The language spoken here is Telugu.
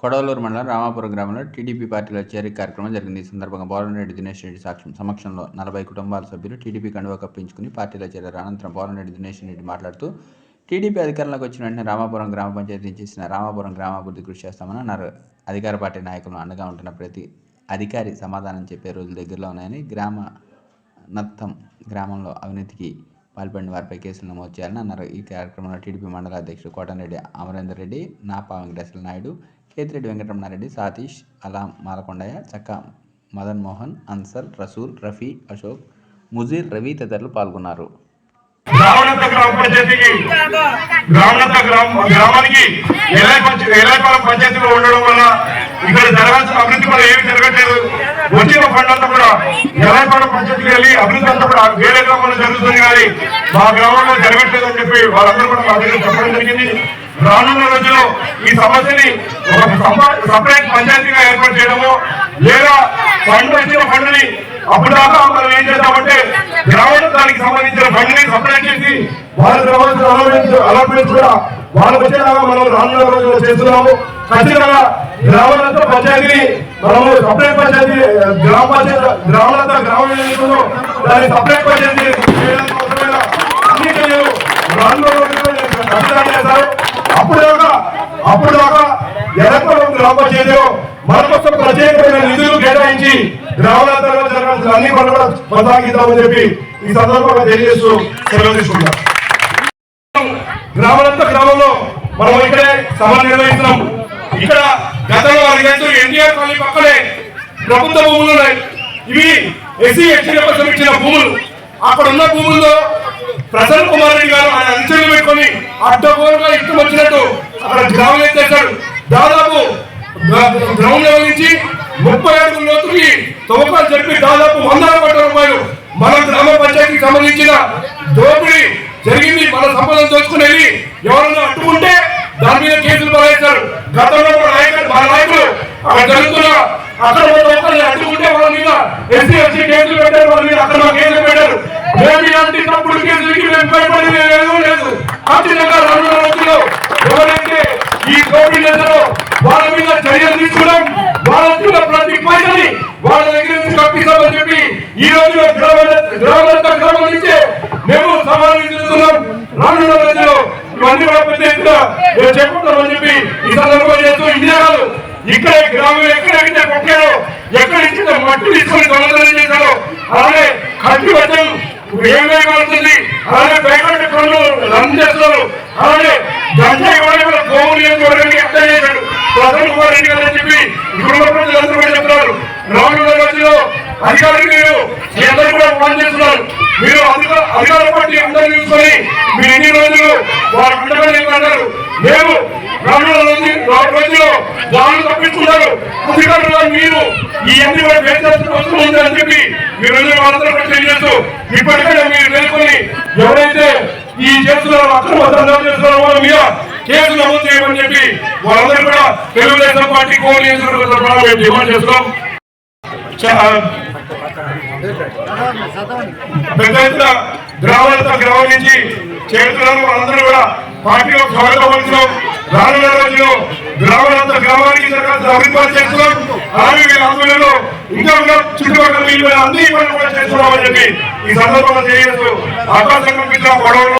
కొడవలూరు మండలం రామాపురం గ్రామంలో టీడీపీ పార్టీలో చేరిక కార్యక్రమం జరిగింది. ఈ సందర్భంగా బోలంరెడ్డి దినేష్ రెడ్డి సాక్ష్యం సమక్షంలో నలభై కుటుంబాల సభ్యులు టీడీపీ కండువా కప్పించుకుని పార్టీలో చేరారు అనంతరం బోలంరెడ్డి దినేష్ రెడ్డి మాట్లాడుతూ టీడీపీ అధికారంలోకి వచ్చిన వెంటనే రామాపురం గ్రామ పంచాయతీ చేసిన రామాపురం గ్రామాభివృద్ధి కృషి చేస్తామని అన్నారు. అధికార పార్టీ నాయకులు అండగా ఉంటున్న ప్రతి అధికారి సమాధానం చెప్పే రోజులు దగ్గరలో ఉన్నాయని గ్రామ నత్తం గ్రామంలో అవినీతికి పాల్పడిన వారిపై కేసులు నమోదు చేయాలని అన్నారు. ఈ కార్యక్రమంలో టీడీపీ మండల అధ్యక్షుడు కోటరెడ్డి అమరేందర్ రెడ్డి నాపా వెంకటేశ్వర నాయుడు కేతిరెడ్డి వెంకటరమణారెడ్డి సాతీష్ అలాం మాలకొండయ్య చక్క మదన్ మోహన్ అన్సర్ రసూల్ రఫీ అశోక్ ముజీర్ రవి తదితరులు పాల్గొన్నారు. గ్రామనంత గ్రామ పంచాయతీకి గ్రామ గ్రామానికి పంచాయతీలో ఉండడం వల్ల ఇక్కడ జరగాల్సిన అభివృద్ధి కూడా ఏమి జరగట్లేదు. వచ్చిన ఫండ్ అంతా కూడా ఎలైపాలెం పంచాయతీకి వెళ్ళి అభివృద్ధి అంతా కూడా వేరే గ్రామంలో జరుగుతుంది కానీ మా గ్రామంలో జరగట్లేదు అని చెప్పి వాళ్ళందరూ కూడా మా దగ్గర చెప్పడం జరిగింది. రానున్న రోజుల్లో ఈ సమస్యని ఒక సపరేట్ పంచాయతీగా ఏర్పాటు చేయడము లేదా ఫండ్ వచ్చిన ఫండ్ని అప్పుడు దాకా మనం ఏం చేద్దామంటే గ్రామానికి సంబంధించిన ఫండ్ని సపరేట్ చేసి వాళ్ళకి రావాల్సిన అలాట్మెంట్ కూడా వాళ్ళకి వచ్చేలాగా మనం రానున్న రోజుల్లో చేస్తున్నాము. ఖచ్చితంగా గ్రామాలంతా పంచాయతీని మనము సపరేట్ పంచాయతీ గ్రామ పంచాయతీ గ్రామాలంతా గ్రామ ఎన్నికల్లో దాన్ని సపరేట్ పంచాయతీ చేయడానికి అవసరమైన అన్ని రానున్న రోజుల్లో ఖచ్చితంగా చేస్తారు అప్పుడు దాకా అప్పుడు ఎలక్ట్రం గ్రామ పంచాయతీలో మన ప్రత్యేకమైన నిధులు కేటాయించి గ్రామాలంతా జరగాల్సిన అన్ని పనులు కొనసాగిద్దామని చెప్పి ఈ సందర్భంగా తెలియజేస్తూ సెలవు తీసుకుంటాం గ్రామాలంతా గ్రామంలో మనం ఇక్కడే సభ నిర్వహిస్తున్నాం. ఇక్కడ గతంలో అడిగేస్తూ ఎన్టీఆర్ కాలనీ పక్కనే ప్రభుత్వ భూములు ఉన్నాయి. ఇవి ఎస్సీ ఎస్టీ కోసం భూములు. అక్కడ ఉన్న భూముల్లో ప్రసన్న కుమార్ రెడ్డి గారు ఆయన అంచెలు పెట్టుకొని అడ్డగోలుగా ఇష్టం వచ్చినట్టు అక్కడ గ్రామం ఎత్తేశాడు దాదాపు గ్రౌండ్ లెవెల్ నుంచి ముప్పై అడుగుల లోతుకి తవ్వకాలు జరిపి దాదాపు వందల కోట్ల రూపాయలు మన గ్రామ పంచాయతీకి సంబంధించిన దోపిడీ జరిగింది. మన సంపదను దోచుకుని వెళ్ళి ఎవరన్నా అడ్డుకుంటే దాని మీద కేసులు బలాయిస్తారు గతంలో మన నాయకులు మా నాయకులు అక్కడ జరుగుతున్న అక్కడ అడ్డుకుంటే వాళ్ళ మీద ఎస్సీ ఎస్సీ కేసులు పెట్టారు వాళ్ళ మీద అక్కడ కేసులు పెట్టారు మేము ఇలాంటి తప్పుడు కేసులకి మేము భయపడేది లేదు లేదు ఖచ్చితంగా రానున్న రోజుల్లో ఎవరైతే ఈ కోవిడ్ నెలలో వాళ్ళ మీద చర్యలు తీసుకున్నాం వాళ్ళ ప్రతి పైసని వాళ్ళ దగ్గర నుంచి కప్పిస్తామని చెప్పి ఈ రోజు గ్రామ గ్రామం నుంచే మేము సవాలు రానున్న రోజుల్లో ఇవన్నీ కూడా పెద్ద ఎత్తున మేము చెప్పుకుంటామని చెప్పి ఈ సందర్భంగా చేస్తూ ఇదే కాదు ఇక్కడ గ్రామం ఎక్కడెక్కడ కొట్టారో ఎక్కడ ఇచ్చిన మట్టి తీసుకొని దొంగతనం చేశారో అలాగే కట్టి వచ్చాం ఏమేమి అవుతుంది అలాగే బయట పనులు రన్ చేస్తున్నారు అలాగే గంజాయి వాడి కూడా కోములు చేసుకోవడానికి అర్థం చేశాడు ప్రజలు కుమార్ రెడ్డి గారు అని చెప్పి కుటుంబ ప్రజలందరూ కూడా చెప్తున్నారు రానున్న రోజుల్లో అధికారులు మీరు మీ అందరూ కూడా ఫోన్ చేస్తున్నారు మీరు అధికార అధికార పార్టీ అందరూ చూసుకొని మీరు ఎన్ని రోజులు వారు అండగా నిలబడ్డారు మేము రోజు వాళ్ళు తప్పించుకున్నారు మీరు ఈ అన్ని కూడా అవసరం చెప్పి మీరు అందరూ వాళ్ళందరూ కూడా తెలియజేస్తూ ఇప్పటికైనా మీరు మేల్కొని ఎవరైతే ఈ చేస్తున్నారో అక్రమ దండాలు చేస్తున్నారో వాళ్ళ మీద కేసు నమోదు చేయమని చెప్పి వాళ్ళందరూ కూడా తెలుగుదేశం పార్టీ కోల్ నియోజకవర్గ డిమాండ్ చేస్తున్నాం. చా- పెద్ద ఎత్తున గ్రామాలతో గ్రామం నుంచి చేరుతున్నారు. వాళ్ళందరూ కూడా పార్టీలో స్వాగతం రానున్న రోజుల్లో గ్రామాలంత గ్రామానికి జరగాల్సిన అభిప్రాయం చేస్తున్నాం. అలాగే వీళ్ళ ఆధ్వర్యంలో ఇంకా ఉన్న చుట్టుపక్కల వీళ్ళు అన్ని పనులు కూడా చేస్తున్నామని చెప్పి ఈ సందర్భంగా తెలియజేస్తూ అవకాశం కల్పించిన గొడవలు